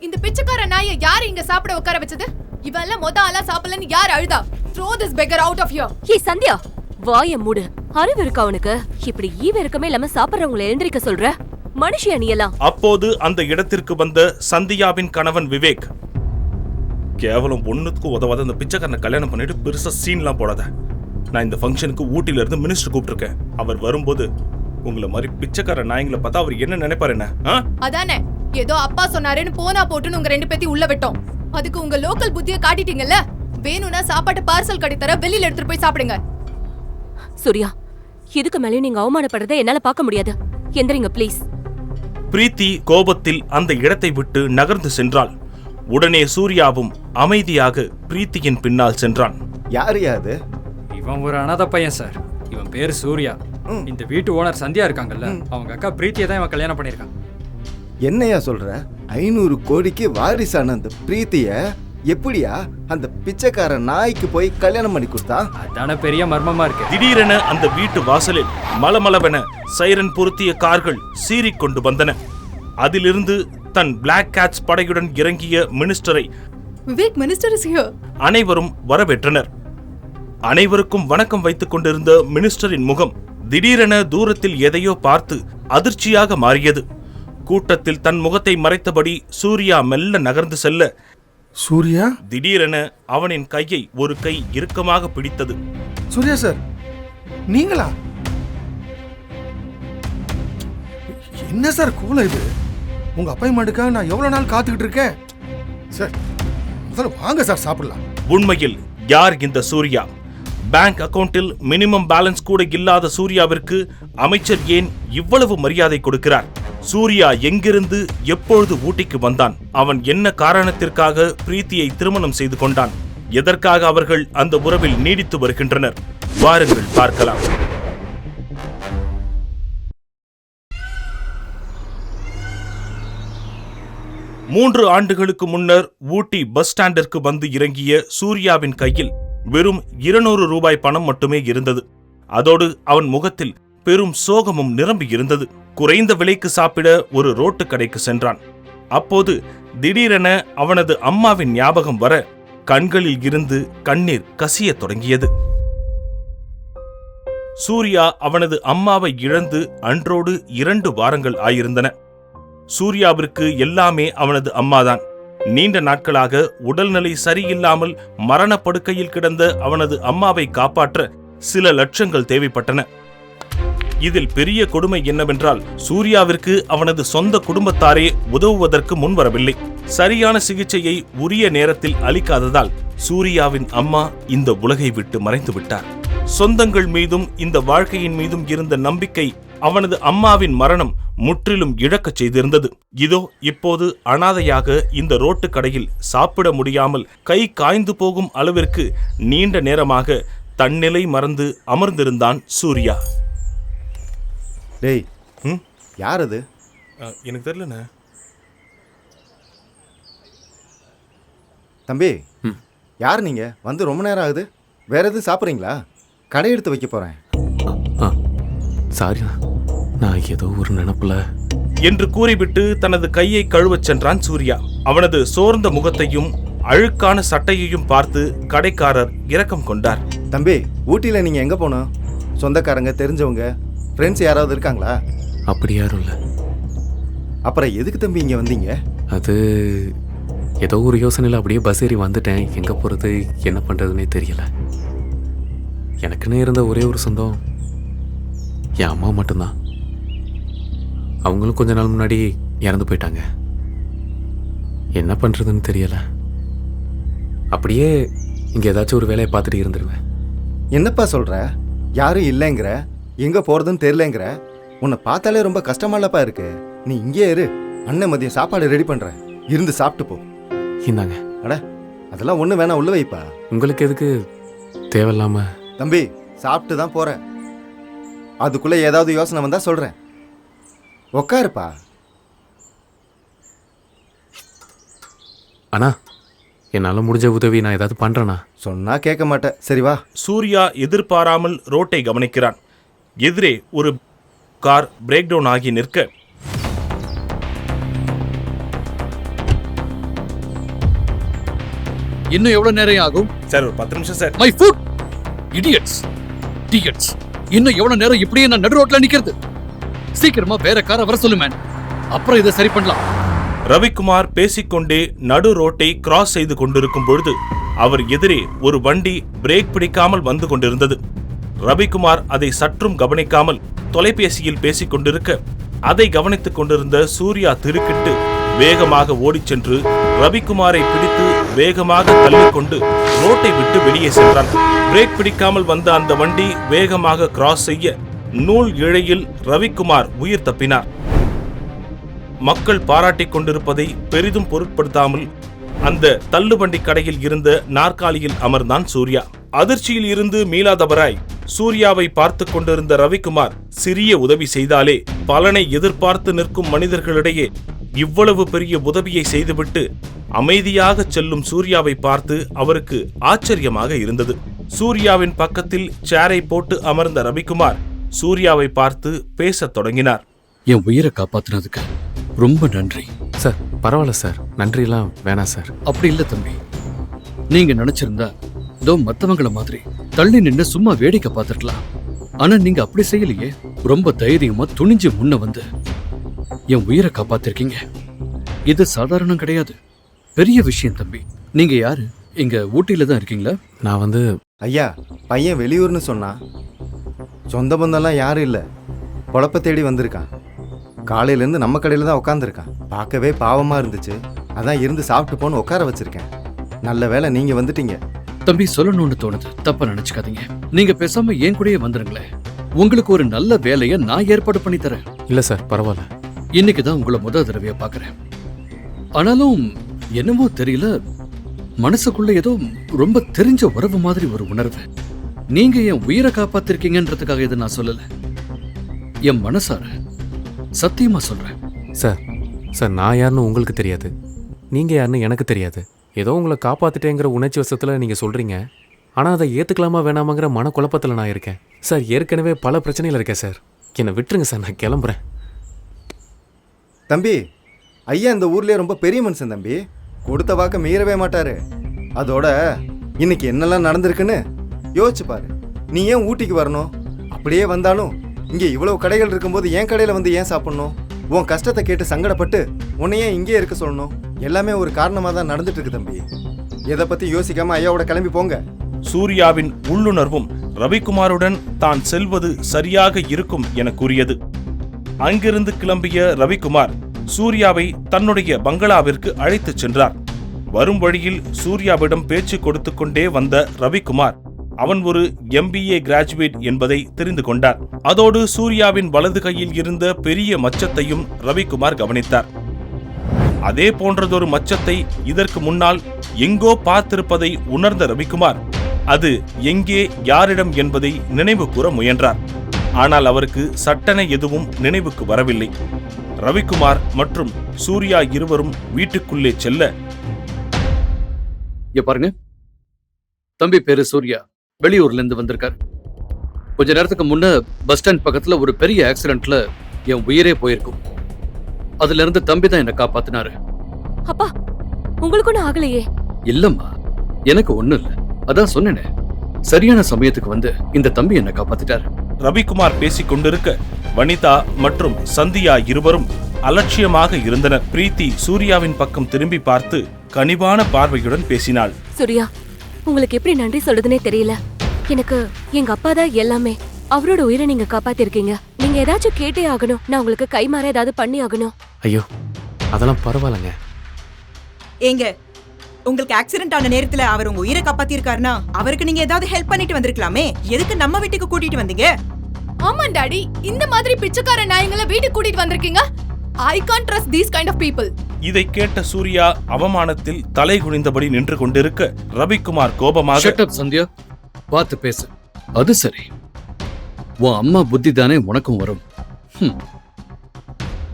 இந்த பிச்சைக்கார நாயை யாரு இங்க சாப்பிட உட்கார வச்சது? இவன் எல்லாம் மொத ஆளா சாப்பிடலன்னு யார் அழுதா? Throw this beggar out of here ஏய் சந்தியா வாய மூடு. அறிவு இருக்கா உனக்கு? இப்படி ஈவ இருக்கமே இல்லாம சாப்பிடுறவங்கள எழுந்திருக்க சொல்ற? மனுஷியா நீ எல்லாம்? அப்போது அந்த இடத்திற்கு வந்த சந்தியாவின் கணவன் விவேக் கேவலம் ஒண்ணுத்துக்கு உதவாத அந்த பிச்சைக்காரனை கல்யாணம் பண்ணிட்டு பெருசா சீன்லாம் போடாத. நான் இந்த ஃபங்க்ஷனுக்கு ஊட்டில இருந்து மினிஸ்டர் கூப்பிட்டிருக்கேன். அவர் வரும்போது உங்களை மாதிரி பிச்சைக்கார நாயங்களை பார்த்தா அவர் என்ன நினைப்பாரு என்ன? ஆ? அதானே ஏதோ அப்பா சொன்னாருன்னு போனா போட்டுன்னு உங்க ரெண்டு பேத்தையும் உள்ள விட்டோம். அதுக்கு உங்க லோக்கல் புத்திய காட்டிட்டீங்கல்ல? வேணும்னா சாப்பாட்டு பார்சல் கடை தர வெளியில எடுத்துட்டு போய் சாப்பிடுங்க. சூர்யா இதுக்கு மேலயும் நீங்க அவமானப்படுறதை என்னால பார்க்க முடியாது. எந்திரிங்க ப்ளீஸ் பிரீத்தி கோபத்தில் அந்த இடத்தை விட்டு நகர்ந்து சென்றாள். உடனே சூர்யாவும் அமைதியாக பிரீத்தியின் பின்னால் சென்றான். யார் அது? இவன் ஒரு அனாதை பையன் சார் இவன் பேர் சூர்யா. இந்த வீட்டு ஓனர் சந்தியா இருக்காங்கல்ல அவங்க அக்கா பிரீத்தியை தான் இவன் கல்யாணம் பண்ணியிருக்கான். என்னையா சொல்ற? ஐநூறு கோடிக்கு வாரிசான அந்த பிரீத்திய எப்படியா அந்த பிச்சைக்கார நாய்க்கு போய் கல்யாணம் பண்ணி கொடுத்தா? அதான பெரிய மர்மமா இருக்கு. திடீரென அந்த வீட்டு வாசலில் மலமளவென சைரன் பொருத்திய கார்கள் சீறிக்கொண்டு வந்தன. அதிலிருந்து தன் பிளாக் கேட்ஸ் படையுடன் இறங்கிய மினிஸ்டரை விவேக் மினிஸ்டர் இஸ் ஹியர் அனைவரும் வரவேற்றனர். அனைவருக்கும் வணக்கம் வைத்துக் கொண்டிருந்த மினிஸ்டரின் முகம் திடீரென தூரத்தில் எதையோ பார்த்து அதிர்ச்சியாக மாறியது. கூட்டத்தில் தன் முகத்தை மறைத்தபடி சூர்யா மெல்ல நகர்ந்து செல்ல சூர்யா? திடீரென அவனின் கையை ஒரு கை இறுக்கமாக பிடித்தது. சூர்யா சார் நீங்களா? என்ன சார் கோலம் இது? உங்க அப்பாயின்மெண்ட்டுக்காக நான் எவ்வளவு நாள் காத்துக்கிட்டு இருக்கேன்? சார் முதல்ல வாங்க சார் சாப்பிடலாம். உண்மையில் யார் இந்த சூர்யா? பேங்க் அக்கவுண்டில் மினிமம் பேலன்ஸ் கூட இல்லாத சூர்யாவிற்கு அமைச்சர் ஏன் இவ்வளவு மரியாதை கொடுக்கிறார்? சூர்யா எங்கிருந்து எப்பொழுது ஊட்டிக்கு வந்தான்? அவன் என்ன காரணத்திற்காக பிரீத்தியை திருமணம் செய்து கொண்டான்? எதற்காக அவர்கள் அந்த உறவில் நீடித்து வருகின்றனர்? வாருங்கள் பார்க்கலாம். மூன்று ஆண்டுகளுக்கு முன்னர் ஊட்டி பஸ் ஸ்டாண்டிற்கு வந்து இறங்கிய சூர்யாவின் கையில் வெறும் இருநூறு ரூபாய் பணம் மட்டுமே இருந்தது. அதோடு அவன் முகத்தில் பெரும் சோகமும் நிரம்பி இருந்தது. குறைந்த விலைக்கு சாப்பிட ஒரு ரோட்டு கடைக்கு சென்றான். அப்போது திடீரென அவனது அம்மாவின் ஞாபகம் வர கண்களில் இருந்து கண்ணீர் கசிய தொடங்கியது. சூர்யா அவனது அம்மாவை இழந்து அன்றோடு இரண்டு வாரங்கள் ஆயிருந்தன. சூர்யாவிற்கு எல்லாமே அவனது அம்மாதான். நீண்ட நாட்களாக உடல்நிலை சரியில்லாமல் மரணப்படுக்கையில் கிடந்த அவனது அம்மாவை காப்பாற்ற சில லட்சங்கள் தேவைப்பட்டன. இதில் பெரிய கொடுமை என்னவென்றால் சூர்யாவிற்கு அவனது சொந்த குடும்பத்தாரே உதவுவதற்கு முன்வரவில்லை. சரியான சிகிச்சையை உரிய நேரத்தில் அளிக்காததால் சூர்யாவின் அம்மா இந்த உலகை விட்டு மறைந்து விட்டார் சொந்தங்கள் மீதும் இந்த வாழ்க்கையின் மீதும் இருந்த நம்பிக்கை அவனது அம்மாவின் மரணம் முற்றிலும் இழக்கச் செய்திருந்தது. இதோ இப்போது அனாதையாக இந்த ரோட்டு கடையில் சாப்பிட முடியாமல் கை காய்ந்து போகும் அளவிற்கு நீண்ட நேரமாக தன்னிலை மறந்து அமர்ந்திருந்தான் சூர்யா. டேய் ம்? யார் அது? எனக்கு தெரியலண்ணே. தம்பி யார் நீங்க? வந்து ரொம்ப நேரம் ஆகுது. வேற எதுவும் சாப்பிட்றீங்களா? கடை எடுத்து வைக்க போறேன். ஆ சாரிண்ணா நான் ஏதோ ஒரு நினப்புல. என்று கூறிவிட்டு தனது கையை கழுவச் சென்றான் சூர்யா. அவனது சோர்ந்த முகத்தையும் அழுக்கான சட்டையையும் பார்த்து கடைக்காரர் இரக்கம் கொண்டார். தம்பி ஊட்டியில் நீங்கள் எங்கே போகணும் சொந்தக்காரங்க தெரிஞ்சவங்க ஃப்ரெண்ட்ஸ் யாராவது இருக்காங்களா? அப்படி யாரும் இல்லை. அப்புறம் எதுக்கு தம்பி இங்கே வந்தீங்க? அது ஏதோ ஒரு யோசனையில் அப்படியே பஸ் ஏறி வந்துட்டேன். எங்கே போகிறது என்ன பண்ணுறதுனே தெரியல. எனக்குன்னு இருந்த ஒரே ஒரு சொந்தம் என் அம்மா மட்டும்தான். அவங்களும் கொஞ்ச நாள் முன்னாடி இறந்து போயிட்டாங்க. என்ன பண்ணுறதுன்னு தெரியல. அப்படியே இங்கே ஏதாச்சும் ஒரு வேலையை பார்த்துட்டு இருந்துருவேன். என்னப்பா சொல்கிற யாரும் இல்லைங்கிற? எங்கே போகிறதுன்னு தெரிலங்கிற உன்னை பார்த்தாலே ரொம்ப கஷ்டமாலப்பா இருக்கு. நீ இங்கே இரு. அண்ணன் மதியம் சாப்பாடு ரெடி பண்ணுறேன் இருந்து சாப்பிட்டு போ. இந்தாங்க. அட அதெல்லாம் ஒன்றும் வேணாம். உள்ள வைப்பா. உங்களுக்கு எதுக்கு தேவையில்லாமல் தம்பி சாப்பிட்டு தான் போகிறேன் அதுக்குள்ளே ஏதாவது யோசனை வந்தால் சொல்கிறேன் உக்காருப்பா. அண்ணா என்னால் முடிஞ்ச உதவி நான் ஏதாவது பண்ணுறேண்ணா சொன்னால் கேட்க மாட்டேன். சரி வா. சூர்யா எதிர்பாராமல் ரோட்டை கவனிக்கிறான். எதிரே ஒரு கார் பிரேக் டவுன் ஆகி நிற்க. இன்னும் எவ்வளவு நேரம் ஆகும்? சார் ஒரு பத்து நிமிஷம் sir. My foot idiots idiots இன்னும் எவ்வளவு நேரம் இப்படியே நான் நடு ரோட்ல நிக்கிறது? சீக்கிரமா வேற காரை வர சொல்லு மேன் அப்புறம் இதை சரி பண்ணலாம். ரவிக்குமார் பேசிக்கொண்டே நடு ரோட்டை கிராஸ் செய்து கொண்டிருக்கும் பொழுது அவர் எதிரே ஒரு வண்டி பிரேக் பிடிக்காமல் வந்து கொண்டிருந்தது. ரவிக்குமார் அதை சற்றும் கவனிக்காமல் தொலைபேசியில் பேசிக் கொண்டிருக்க அதை கவனித்துக் கொண்டிருந்த சூர்யா திருக்கிட்டு வேகமாக ஓடிச் சென்று ரவிக்குமாரை பிடித்து வேகமாக தள்ளிக்கொண்டு ரோட்டை விட்டு வெளியே சென்றான். பிரேக் பிடிக்காமல் வந்த அந்த வண்டி வேகமாக கிராஸ் செய்ய நூல் இழையில் ரவிக்குமார் உயிர் தப்பினார். மக்கள் பாராட்டிக் கொண்டிருப்பதை பெரிதும் பொருட்படுத்தாமல் அந்த தள்ளுவண்டி கடையில் இருந்த நாற்காலியில் அமர்ந்தான் சூர்யா. அதிர்ச்சியில் இருந்து மீளாதவராய் சூர்யாவை பார்த்து கொண்டிருந்த ரவிக்குமார் சிறிய உதவி செய்தாலே பலனை எதிர்பார்த்து நிற்கும் மனிதர்களிடையே இவ்வளவு பெரிய உதவியை செய்துவிட்டு அமைதியாக செல்லும் சூர்யாவை பார்த்து அவருக்கு ஆச்சரியமாக இருந்தது. சூர்யாவின் பக்கத்தில் சேரை போட்டு அமர்ந்த ரவிக்குமார் சூர்யாவை பார்த்து பேசத் தொடங்கினார். என் உயிரை காப்பாத்துனதுக்கு ரொம்ப நன்றி. சார் பரவாயில்ல சார். நன்றியெல்லாம் வேணாம் சார். அப்படி இல்ல தம்பி. நீங்க நினைச்சிருந்தா இதோ மத்தவங்கள மாதிரி தள்ளி நின்னு சும்மா வேடிக்கை பார்த்திருக்கலாம். ஆனா நீங்க அப்படி செய்யலையே. ரொம்ப தைரியமா துணிஞ்சு முன்ன வந்து என் உயிரை காப்பாத்திருக்கீங்க. இது சாதாரணம் கிடையாது. பெரிய விஷயம் தம்பி. நீங்க யாரு? இங்க ஊட்டியில தான் இருக்கீங்களா? நான் வந்து ஐயா பையன் வெளியூர்னு சொன்னான் சொந்த பந்தம்லாம் யாரும் இல்லை. பொழப்ப தேடி வந்திருக்கான். காலையிலேருந்து நம்ம கடையில் தான் உட்காந்துருக்கான் பார்க்கவே பாவமாக இருந்துச்சு. அதான் இருந்து சாப்பிட்டு போன்னு உட்கார வச்சிருக்கேன். நல்ல வேளை நீங்கள் வந்துட்டீங்க. தம்பி சொல்லணும்னு தோணுது. தப்பா நினைச்சுக்காதீங்க. நீங்க பேசாம என் கூடயே வந்துருங்களேன். உங்களுக்கு ஒரு நல்ல வேலையை நான் ஏற்பாடு பண்ணி தரேன். இல்லை சார் பரவாயில்ல. இன்னைக்கு தான் உங்களை முதல் தடவையா பார்க்கறேன் ஆனாலும் என்னமோ தெரியல மனசுக்குள்ள ஏதோ ரொம்ப தெரிஞ்ச உறவு மாதிரி ஒரு உணர்வு. நீங்க என் உயிரை காப்பாத்திருக்கீங்கன்றதுக்காக இதை நான் சொல்லல. என் மனசார சத்தியமா சொல்றேன். சார் சார் நான் யாருன்னு உங்களுக்கு தெரியாது. நீங்கள் யாருன்னு எனக்கு தெரியாது. ஏதோ உங்களை காப்பாற்றிட்டேங்கிற உணர்ச்சி வசத்தில் நீங்கள் சொல்கிறீங்க ஆனால் அதை ஏற்றுக்கலாமா வேணாமாங்கிற மனக்குழப்பத்தில் நான் இருக்கேன். சார் ஏற்கனவே பல பிரச்சனையில் இருக்கேன் சார். என்னை விட்டுருங்க சார் நான் கிளம்புறேன். தம்பி ஐயா இந்த ஊர்லேயே ரொம்ப பெரிய மனுஷன் தம்பி. கொடுத்த வாக்க மீறவே மாட்டாரு. அதோட இன்னைக்கு என்னெல்லாம் நடந்திருக்குன்னு யோசிச்சு பாரு. நீ ஏன் ஊட்டிக்கு வரணும்? அப்படியே வந்தாலும் இங்கே இவ்வளோ கடைகள் இருக்கும்போது என் கடையில் வந்து ஏன் சாப்பிட்ணும்? உன் கஷ்டத்தை கேட்டு சங்கடப்பட்டு உன்னையே இங்கேயே இங்கே இருக்க சொல்லணும். எல்லாமே ஒரு காரணமாக தான் நடந்துட்டு இருக்கு தம்பி. இதை பற்றி யோசிக்காம ஐயாவோட கிளம்பி போங்க. சூர்யாவின் உள்ளுணர்வும் ரவிக்குமாருடன் தான் செல்வது சரியாக இருக்கும் என கூறியது. அங்கிருந்து கிளம்பிய ரவிக்குமார் சூர்யாவை தன்னுடைய பங்களாவிற்கு அழைத்துச் சென்றார். வரும் வழியில் சூர்யாவிடம் பேச்சு கொடுத்து கொண்டே வந்த ரவிக்குமார் அவன் ஒரு எம்பிஏ கிராஜுவேட் என்பதை தெரிந்து கொண்டார் அதோடு சூர்யாவின் வலது கையில் இருந்த பெரிய மச்சத்தையும் ரவிக்குமார் கவனித்தார். அதே போன்றதொரு மச்சத்தை இதற்கு முன்னால் எங்கோ பார்த்திருப்பதை உணர்ந்த ரவிக்குமார் அது எங்கே யாரிடம் என்பதை நினைவு கூற முயன்றார். ஆனால் அவருக்கு சட்டனை எதுவும் நினைவுக்கு வரவில்லை. ரவிக்குமார் மற்றும் சூர்யா இருவரும் வீட்டுக்குள்ளே செல்ல பாருங்க. தம்பி பேரு சூர்யா. வெளியூர்ல இருந்து வந்திருக்காரு. கொஞ்ச நேரத்துக்கு முன்ன பஸ் ஸ்டாண்ட் பக்கத்துல ஒரு பெரிய ஆக்சிடென்ட்ல என் உயிரே போயிருக்கும். அதுல இருந்து தம்பி தான் என்ன காப்பாத்தினாரு. அப்பா உங்களுக்கு ஒன்றும் ஆகலையே? இல்லம்மா எனக்கு ஒண்ணும் இல்ல. அதான் சொன்னேனே சரியான சமயத்துக்கு வந்து இந்த தம்பி என்ன காப்பாத்திட்டாரு. ரவிக்குமார் பேசிக் கொண்டிருக்க வனிதா மற்றும் சந்தியா இருவரும் அலட்சியமாக இருந்தனர். பிரீத்தி சூர்யாவின் பக்கம் திரும்பி பார்த்து கனிவான பார்வையுடன் பேசினாள். சூர்யா உங்களுக்கு எப்படி நன்றி சொல்றதுனே தெரியல. எனக்கு எங்க அப்பா தான் எல்லாமே. அவரோட உயிரை நீங்க காப்பாத்திருக்கீங்க. நீங்க ஏதாச்சும் கேட்டே ஆகணும். நான் உங்களுக்கு கைமாற ஏதாவது பண்ணி ஆகணும். ஐயோ அதெல்லாம் பரவாயில்லைங்க. ஏங்க உங்களுக்கு ஆக்சிடென்ட் ஆன நேரத்துல அவர் உங்க உயிரை காப்பாத்திருக்காருன்னா அவருக்கு நீங்க ஏதாவது ஹெல்ப் பண்ணிட்டு வந்திருக்கலாமே. எதுக்கு நம்ம வீட்டுக்கு கூட்டிட்டு வந்தீங்க? ஆமா டாடி. இந்த மாதிரி பிச்சைக்கார நாயங்களை வீட்டுக்கு கூட்டிட்டு வந்திருக்கீங்க? I can't trust these kind of people இதை கேட்ட சூர்யா அவமானத்தில் தலை குனிந்தபடி நின்று கொண்டிருக்க ரவிக்குமார் கோபமாக ஷட் அப் சந்தியா. பார்த்து பேசு. அது சரி. உன் அம்மா புத்தி தானே உனக்கும் வரும். ஹம்.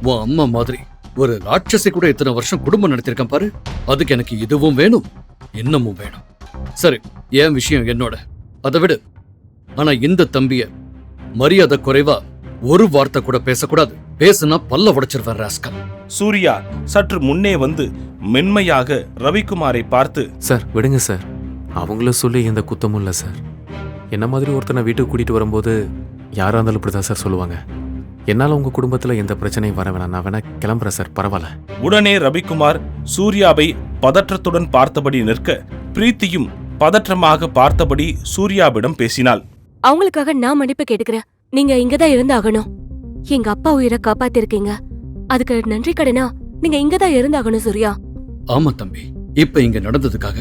உன் அம்மா மாதிரி ஒரு ராட்சசி கூட இத்தனை வருஷம் குடும்பம் நடத்திருக்கேன் பாரு. அதுக்கு எனக்கு இதுவும் வேணும் இன்னமும் வேணும். சரி என் விஷயம் என்னோட? அதை விடு. ஆனா இந்த தம்பிய மரியாதை குறைவா ஒரு வார்த்தை கூட பேசக்கூடாது. பேசுனா பல்ல உடைச்சிருவேன் ராஸ்கல். சூர்யா சற்று முன்னே வந்து மென்மையாக ரவிக்குமாரை பார்த்து சார் விடுங்க சார். அவங்கள சொல்லி எந்த குத்தமும் இல்லை சார். என்ன மாதிரி ஒருத்தனை வீட்டுக்கு கூட்டிகிட்டு வரும்போது யாராக இருந்தாலும் இப்படி தான் சார் சொல்லுவாங்க. என்னால் உங்கள் குடும்பத்தில் எந்த பிரச்சனையும் வர வேணாம். நான் வேணா கிளம்புறேன் சார். பரவாயில்ல. உடனே ரவிக்குமார் சூர்யாவை பதற்றத்துடன் பார்த்தபடி நிற்க பிரீத்தியும் பதற்றமாக பார்த்தபடி சூர்யாவிடம் பேசினாள். அவங்களுக்காக நான் மன்னிப்பு கேட்டுக்கிறேன். நீங்க இங்கதான் இருந்தாகணும். எங்க அப்பா உயிரை காப்பாத்திருக்கீங்க. அதுக்கு நன்றி கடனா நீங்க இங்கதான் இருந்தாகணும் சூர்யா. ஆமா தம்பி இப்ப இங்க நடந்ததுக்காக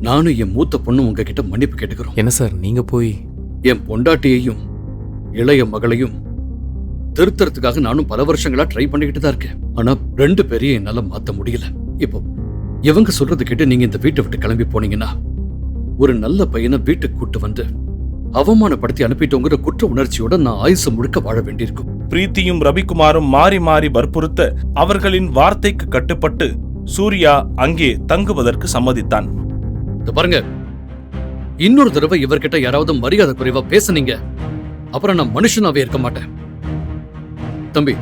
நானும் என் மூத்த பொண்ணு உங்ககிட்ட மன்னிப்பு கேட்டுக்கிறோம். என்ன சார் நீங்கள் போய்? என் பொண்டாட்டியையும் இளைய மகளையும் திருத்தறதுக்காக நானும் பல வருஷங்களா ட்ரை பண்ணிக்கிட்டு தான் இருக்கேன். ஆனா ரெண்டு பேரையும் என்னால மாத்த முடியல. இப்போ இவங்க சொல்றது கேட்டு நீங்க இந்த வீட்டை விட்டு கிளம்பி போனீங்கன்னா ஒரு நல்ல பையனை வீட்டுக்கு கூட்டு வந்து அவமானப்படுத்தி அனுப்பிட்டோங்கிற குற்ற உணர்ச்சியோட நான் ஆயுசு முழுக்க வாழ வேண்டியிருக்கும். பிரீத்தியும் ரவிக்குமாரும் மாறி மாறி வற்புறுத்த அவர்களின் வார்த்தைக்கு கட்டுப்பட்டு சூர்யா அங்கே தங்குவதற்கு சம்மதித்தான். பாருங்க இன்னொரு தடவை இவர்கிட்ட யாராவது மரியாதை குறைவா பேசுனீங்க அப்புறம் நான் மனுஷனாவே இருக்க மாட்டேன். தம்பி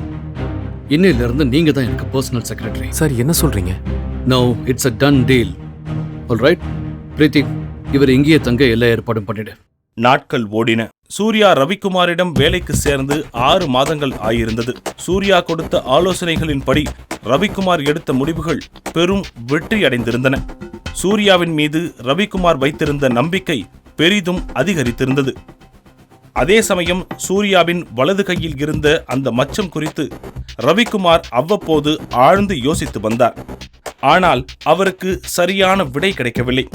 இன்னையில இருந்து நீங்க தான் எனக்கு பர்சனல் செக்ரட்டரி சார் என்ன சொல்கிறீங்க no it's a done deal all right Preethi இவர் இங்கேயே தங்க எல்லா ஏற்பாடும் பண்ணிடு. நாட்கள் ஓடின. சூர்யா ரவிக்குமாரிடம் வேலைக்கு சேர்ந்து ஆறு மாதங்கள் ஆயிருந்தது. சூர்யா கொடுத்த ஆலோசனைகளின்படி ரவிக்குமார் எடுத்த முடிவுகள் பெரும் வெற்றியடைந்திருந்தன. சூர்யாவின் மீது ரவிக்குமார் வைத்திருந்த நம்பிக்கை பெரிதும் அதிகரித்திருந்தது. அதே சமயம் சூர்யாவின் வலது கையில் இருந்த அந்த மச்சம் குறித்து ரவிக்குமார் அவ்வப்போது ஆழ்ந்து யோசித்து வந்தார். ஆனால் அவருக்கு சரியான விடை கிடைக்கவில்லை.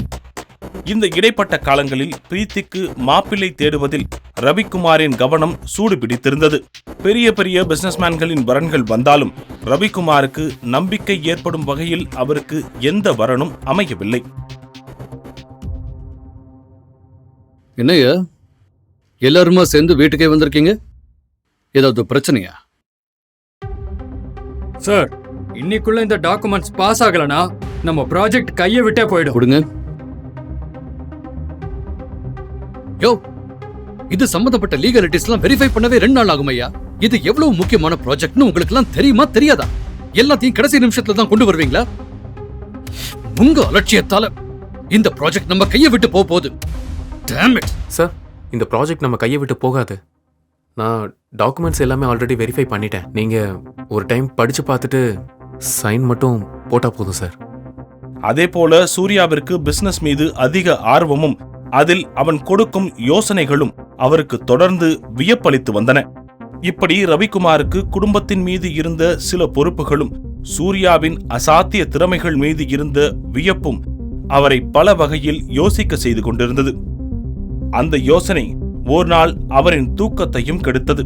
இந்த இடைப்பட்ட காலங்களில் பிரீத்திக்கு மாப்பிள்ளை தேடுவதில் ரவிக்குமாரின் கவனம் சூடு பிடித்திருந்தது பெரிய பெரிய பிசினஸ்மேன்களின் வரன்கள் வந்தாலும் ரவிக்குமாருக்கு நம்பிக்கை ஏற்படும் வகையில் அவருக்கு எந்த வரனும் அமையவில்லை. என்னய்யா? எல்லாருமா சேர்ந்து வீட்டுக்கே வந்திருக்கீங்க? ஏதாவது பிரச்சனையா? சார் இன்னைக்குள்ள இந்த டாக்குமெண்ட்ஸ் பாஸ் ஆகலனா நம்ம ப்ராஜெக்ட் கையை விட்டே போயிடும். கொடுங்க. யோ இது சம்பந்தப்பட்ட லீகலிட்டிஸ்லாம் வெரிஃபை பண்ணவே ரெண்டு நாள் ஆகும் ஐயா. இது எவ்வளவு முக்கியமான ப்ராஜெக்ட்னு உங்களுக்கு எல்லாம் தெரியுமா தெரியாதா? எல்லாத்தையும் கடைசி நிமிஷத்துல தான் கொண்டு வருவீங்களா? உங்க அலட்சியத்தால இந்த ப்ராஜெக்ட் நம்ம கையை விட்டு போக போகுது. சார் இந்த ப்ராஜெக்ட் நம்ம கையை விட்டு போகாது. நான் டாக்குமெண்ட்ஸ் எல்லாமே ஆல்ரெடி வெரிஃபை பண்ணிட்டேன். நீங்கள் ஒரு டைம் படித்து பார்த்துட்டு சைன் மட்டும் போட்டால் போதும் சார். அதே போல சூர்யாவிற்கு பிசினஸ் மீது அதிக ஆர்வமும் அதில் அவன் கொடுக்கும் யோசனைகளும் அவருக்கு தொடர்ந்து வியப்பளித்து வந்தன. இப்படி ரவிக்குமாருக்கு குடும்பத்தின் மீது இருந்த சில பொறுப்புகளும் சூர்யாவின் அசாத்திய திறமைகள் மீது இருந்த வியப்பும் அவரை பல வகையில் யோசிக்க செய்து கொண்டிருந்தது. அந்த யோசனை ஓர் நாள் அவரின் தூக்கத்தையும் கெடுத்தது.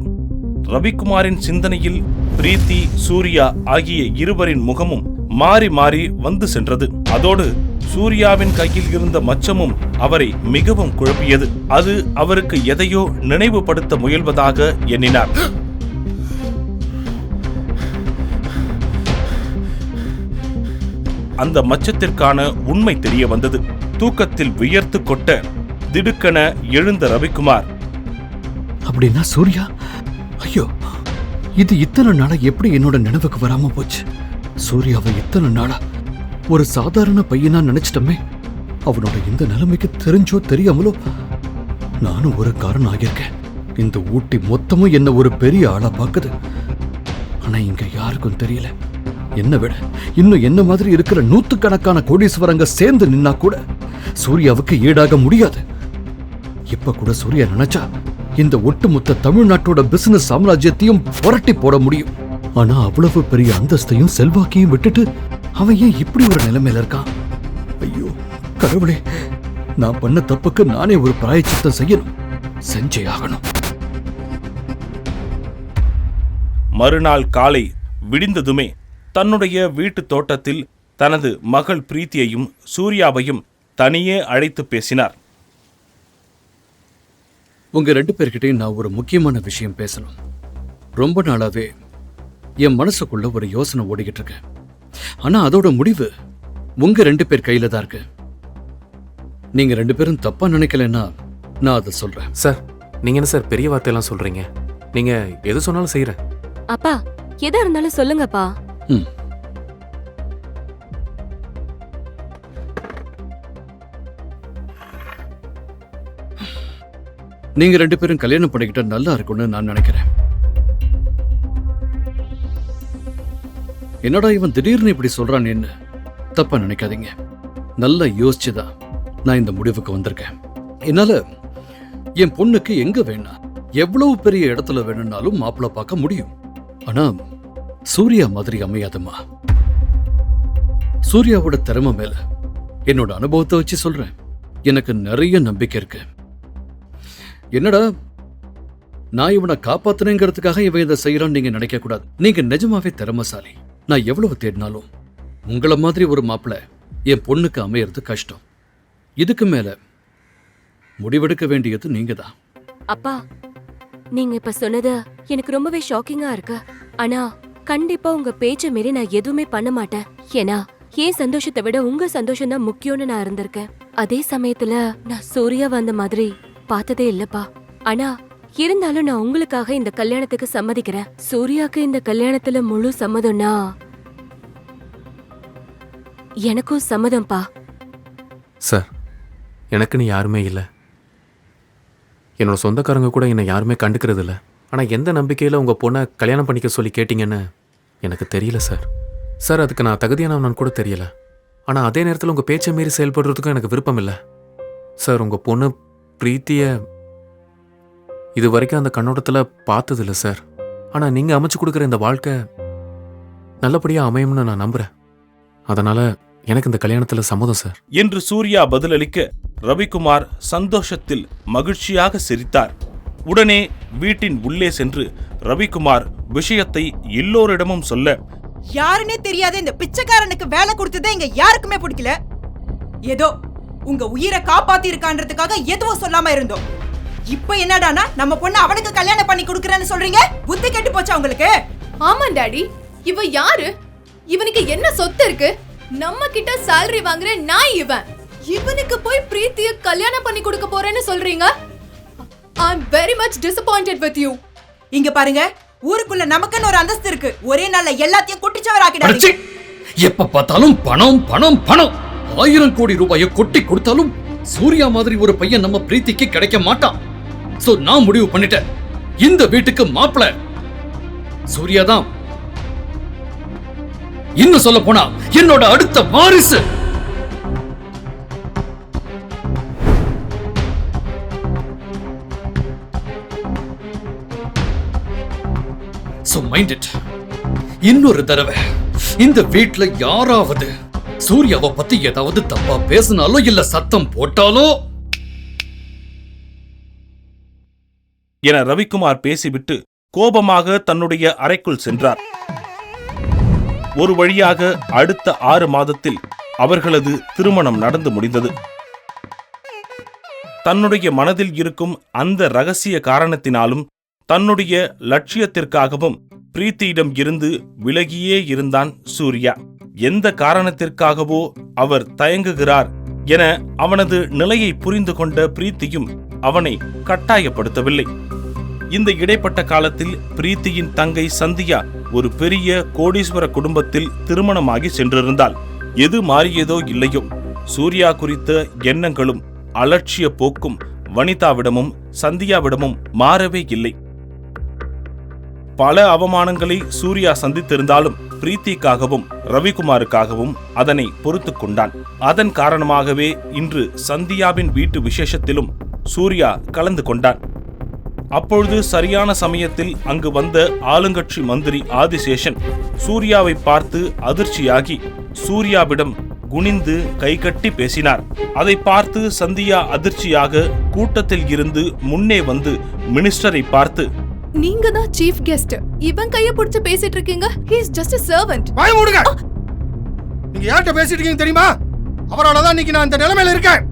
ரவிக்குமாரின் சிந்தனையில் பிரீத்தி சூர்யா ஆகிய இருவரின் முகமும் மாறி மாறி வந்து சென்றது. அதோடு சூர்யாவின் கையில் இருந்த மச்சமும் அவரை மிகவும் குழப்பியது. அது அவருக்கு எதையோ நினைவுபடுத்த முயல்வதாக எண்ணினார். அந்த மச்சத்திற்கான உண்மை தெரிய வந்தது. தூக்கத்தில் வியர்த்து கொட்ட திடுக்கென எழுந்த ரவிக்குமார் அப்படின்னா சூர்யா? ஐயோ இது இத்தனை நாளா எப்படி என்னோட நினைவுக்கு வராம போச்சு? சூர்யாவை இத்தனை நாளா? ஒரு சாதாரண பையனா நினைச்சிட்டமே. அவனோட இந்த நிலைமைக்கு தெரிஞ்சோ தெரியாமலோ நானும் ஒரு காரணம் ஆகியிருக்கேன். இந்த ஊட்டி மொத்தமும் என்ன ஒரு பெரிய ஆளா பாக்குது ஆனா இங்க யாருக்கும் தெரியல. என்ன விட இன்னும் என்ன மாதிரி இருக்கிற நூத்துக்கணக்கான கோடீஸ்வரங்க சேர்ந்து நின்னா கூட சூர்யாவுக்கு ஈடாக முடியாது. இப்ப கூட சூர்யா நினைச்சா இந்த ஒட்டுமொத்த தமிழ்நாட்டோட பிசினஸ் சாம்ராஜ்யத்தையும் புரட்டி போட முடியும். ஆனா அவ்வளவு பெரிய அந்தஸ்தையும் செல்வாக்கையும் விட்டுட்டு அவன் ஏன் இப்படி ஒரு நிலைமையில இருக்கான்? ஐயோ கடவுளே நான் பண்ண தப்புக்கு நானே ஒரு பிராயச்சித்தம் செய்யணும். செஞ்சே ஆகணும். மறுநாள் காலை விடிந்ததுமே தன்னுடைய வீட்டுத் தோட்டத்தில் தனது மகள் பிரீத்தியையும் சூர்யாவையும் தனியே அழைத்து பேசினார். உங்க ரெண்டு பேர்கிட்டயும் நான் ஒரு முக்கியமான விஷயம் பேசணும். ரொம்ப நாளாவே என் மனசுக்குள்ள ஒரு யோசனை ஓடிக்கிட்டு இருக்கு ஆனா அதோட முடிவு உங்க ரெண்டு பேர் கையில தான் இருக்கு. நீங்க ரெண்டு பேரும் தப்பா நினைக்கலன்னா நான் அதை சொல்றேன். சார் நீங்கள் என்ன சார் பெரிய வார்த்தையெல்லாம் சொல்கிறீங்க நீங்கள் எது சொன்னாலும் செய்கிறேன் அப்பா எதா இருந்தாலும் சொல்லுங்கப்பா. ம். நீங்க ரெண்டு பேரும் கல்யாணம் பண்ணிக்கிட்டா நல்லா இருக்கும்னு நான் நினைக்கிறேன். என்னடா இவன் திடீர்னு இப்படி சொல்றானேன்னு தப்பா நினைக்காதீங்க. நல்லா யோசிச்சுதான் நான் இந்த முடிவுக்கு வந்திருக்கேன். என்னால என் பொண்ணுக்கு எங்க வேணா எவ்வளவு பெரிய இடத்துல வேணும்னாலும் மாப்பிள்ளை பார்க்க முடியும். ஆனா சூர்யா மாதிரி அமையாதும்மா. சூர்யாவோட திறமை மேல என்னோட அனுபவத்தை வச்சு சொல்றேன். எனக்கு நிறைய நம்பிக்கை இருக்கு. என்னடா நான் இவனை காப்பாத்தினேங்கிறதுக்காக இவன் இதை செய்யறான்னு நீங்க நினைக்க கூடாது நீங்க நிஜமாவே திறமசாலி. நான் எவ்வளவு தேடினாலும் உங்களை மாதிரி ஒரு மாப்பிள்ளை என் பொண்ணுக்கு அமையறது கஷ்டம். இதுக்கு மேல முடிவெடுக்க வேண்டியது நீங்க தான் அப்பா நீங்க இப்ப சொன்னது எனக்கு ரொம்பவே ஷாக்கிங்கா இருக்கு. ஆனா கண்டிப்பா உங்க பேச்ச மீறி நான் எதுவுமே பண்ண மாட்டேன். ஏன்னா என் சந்தோஷத்தை விட உங்க சந்தோஷம் தான் முக்கியம்னு நான் இருந்திருக்கேன். அதே சமயத்துல நான் சூர்யா வந்த மாதிரி பார்த்ததே இல்லப்பா. ஆனா இருந்தாலும் நான் உங்களுக்காக இந்த கல்யாணத்துக்கு சம்மதிக்கிறேன். சூர்யாக்கு இந்த கல்யாணத்துல முழு சம்மதம்னா? எனக்கும் சம்மதம்ப்பா சார் எனக்குன்னு யாருமே இல்லை. என்னோட சொந்தக்காரங்க கூட என்னை யாருமே கண்டுக்கிறது இல்லை ஆனால் எந்த நம்பிக்கையில் உங்கள் பொண்ணை கல்யாணம் பண்ணிக்க சொல்லி கேட்டிங்கன்னு எனக்கு தெரியல சார். சார் அதுக்கு நான் தகுதியானவனான்னு கூட தெரியல. ஆனால் அதே நேரத்தில் உங்கள் பேச்சை மீறி செயல்படுறதுக்கும் எனக்கு விருப்பம் இல்லை. சார் உங்கள் பொண்ணு பிரீத்தியை இது வரைக்கும் அந்த கண்ணோட்டத்தில் பார்த்ததில்ல சார். ஆனால் நீங்கள் அமைச்சு கொடுக்குற இந்த வாழ்க்கை நல்லபடியாக அமையும்னு நான் நம்புகிறேன் அதனால் எனக்கு இந்த கல்யாணத்தில் சம்மதம் சார். என்று சூர்யா பதிலளிக்க ரவிக்குமார் சந்தோஷத்தில் மகிழ்ச்சியாக சிரித்தார். உடனே வீட்டின் உள்ளே சென்று ரவிக்குமார் விஷயத்தை எல்லோரிடமும் சொல்ல யாருன்னே தெரியாத இந்த பிச்சைக்காரனுக்கு வேலை கொடுத்ததே இங்க யாருக்குமே பிடிக்கல. ஏதோ உங்க உயிரை காப்பாத்தி இருக்கான்றதுக்காக எதுவும் சொல்லாம இருந்தோம். இப்போ என்னடானா நம்ம பொண்ணு அவனுக்கு கல்யாணம் பண்ணி கொடுக்கறேன்னு சொல்றீங்க? புத்தி கெட்டு போச்சா உங்களுக்கு? ஆமா டாடி. இவ யாரு? இவனுக்கு என்ன சொத்து இருக்கு? நம்ம கிட்ட salary வாங்குற நான் இவன். இவனுக்கு போய் பிரீத்திய கல்யாணம் பண்ணி கொடுக்க போறேன்னு சொல்றீங்க? I am very much disappointed with you. இங்க பாருங்க ஊருக்குள்ள நமக்குன்னு ஒரு அந்தஸ்து இருக்கு. ஒரே நாள்ல எல்லாத்தையும் குட்டிச்சவர் அடச்சீ! ஆக்கிடாதீங்க எப்ப பார்த்தாலும் பணம் பணம் பணம். ஆயிரம் கோடி ரூபாயை கொட்டி கொடுத்தாலும் சூர்யா மாதிரி ஒரு பையன் நம்ம பிரீத்திக்கு கிடைக்க மாட்டான். சோ நான் முடிவு பண்ணிட்டேன். இந்த வீட்டுக்கு மாப்பிள. சூர்யா தான். இன்னும் சொல்ல போனா என்னோட அடுத்த வாரிசு. சோ மைண்ட் இட் இன்னொரு தடவை இந்த வீட்டுல யாராவது சூர்யாவை பத்தி ஏதாவது தப்பா பேசினாலோ இல்ல சத்தம் போட்டாலோ என ரவிக்குமார் பேசிவிட்டு கோபமாக தன்னுடைய அறைக்குள் சென்றார். ஒரு வழியாக அடுத்த ஆறு மாதத்தில் அவர்களது திருமணம் நடந்து முடிந்தது. தன்னுடைய மனதில் இருக்கும் அந்த ரகசிய காரணத்தினாலும் தன்னுடைய லட்சியத்திற்காகவும் பிரீத்தியிடம் இருந்து விலகியே இருந்தான் சூர்யா. எந்த காரணத்திற்காகவோ அவர் தயங்குகிறார் என அவனது நிலையை புரிந்து கொண்ட பிரீத்தியும் அவனை கட்டாயப்படுத்தவில்லை. இந்த இடைப்பட்ட காலத்தில் பிரீத்தியின் தங்கை சந்தியா ஒரு பெரிய கோடீஸ்வர குடும்பத்தில் திருமணமாகி சென்றிருந்தாள். எது மாறியதோ இல்லையோ. சூர்யா குறித்த எண்ணங்களும் அலட்சிய போக்கும் வனிதாவிடமும் சந்தியாவிடமும் மாறவே இல்லை. பல அவமானங்களை சூர்யா சந்தித்திருந்தாலும் பிரீத்திக்காகவும் ரவிக்குமாருக்காகவும் அதனை பொறுத்து கொண்டான். அதன் காரணமாகவே இன்று சந்தியாவின் வீட்டு விசேஷத்திலும் சூர்யா கலந்து கொண்டான். அப்பொழுது சரியான சமயத்தில் அங்கு வந்த ஆளுங்கட்சி மந்திரி ஆதிசேஷன் சூர்யாவை பார்த்து அதிர்ச்சியாகி சூர்யாவிடம் குனிந்து கைகட்டி பேசினார். அதை பார்த்து சந்தியா அதிர்ச்சியாக கூட்டத்தில் இருந்து முன்னே வந்து மினிஸ்டரை பார்த்து நீங்க தான் சீஃப் கெஸ்ட் இவன் கைய பிடிச்சு பேசிட்டு இருக்கீங்க. He is just a servant. வாய மூடுங்க. நீங்க யார்கிட்ட பேசிட்டு இருக்கீங்க தெரியுமா? அவரால தான் இன்னைக்கு நான் இந்த நிலைமையில இருக்கேன்.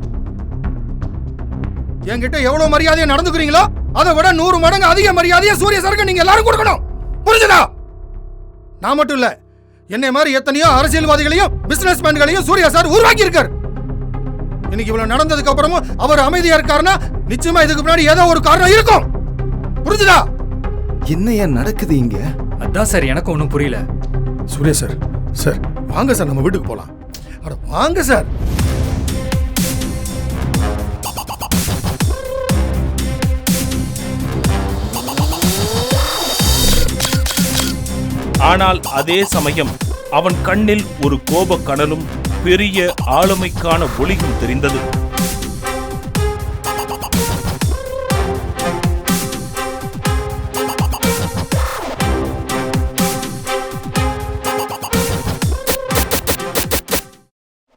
என்கிட்ட எவ்வளவு மரியாதையா நடந்துக்கிறீங்களோ அதை விட நூறு மடங்கு அதிக மரியாதையா சூரிய சரக்கு நீங்க எல்லாரும் கொடுக்கணும். புரிஞ்சுதா? நான் மட்டும் இல்ல என்னை மாதிரி எத்தனையோ அரசியல்வாதிகளையும் பிசினஸ் மேன்களையும் சூர்யா சார் உருவாக்கி இருக்கார் இன்னைக்கு இவ்வளவு நடந்ததுக்கு அப்புறமும் அவர் அமைதியா இருக்காருன்னா நிச்சயமா இதுக்கு முன்னாடி ஏதோ ஒரு காரணம் இருக்கும். புரிஞ்சுதா? என்ன ஏன் நடக்குது இங்க? அதான் சார் எனக்கும் ஒன்றும் புரியல. சூர்யா சார் சார் வாங்க சார் நம்ம வீட்டுக்கு போலாம். அட வாங்க சார். ஆனால் அதே சமயம் அவன் கண்ணில் ஒரு கோபக் கனலும் பெரிய ஆளுமைக்கான ஒளியும் தெரிந்தது.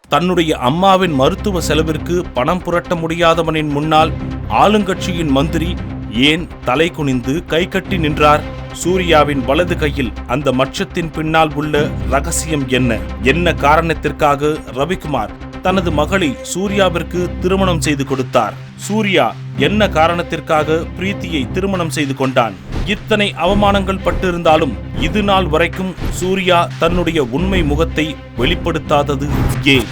தன்னுடைய அம்மாவின் மருத்துவ செலவிற்கு பணம் புரட்ட முடியாதவனின் முன்னால் ஆளுங்கட்சியின் மந்திரி ஏன் தலை குனிந்து கை கட்டி நின்றார்? சூர்யாவின் வலது கையில் அந்த மச்சத்தின் பின்னால் உள்ள ரகசியம் என்ன? என்ன காரணத்திற்காக ரவிக்குமார் தனது மகளை சூர்யாவிற்கு திருமணம் செய்து கொடுத்தார்? சூர்யா என்ன காரணத்திற்காக பிரீத்தியை திருமணம் செய்து கொண்டான்? இத்தனை அவமானங்கள் பட்டிருந்தாலும் இது நாள் வரைக்கும் சூர்யா தன்னுடைய உண்மை முகத்தை வெளிப்படுத்தாதது ஏன்?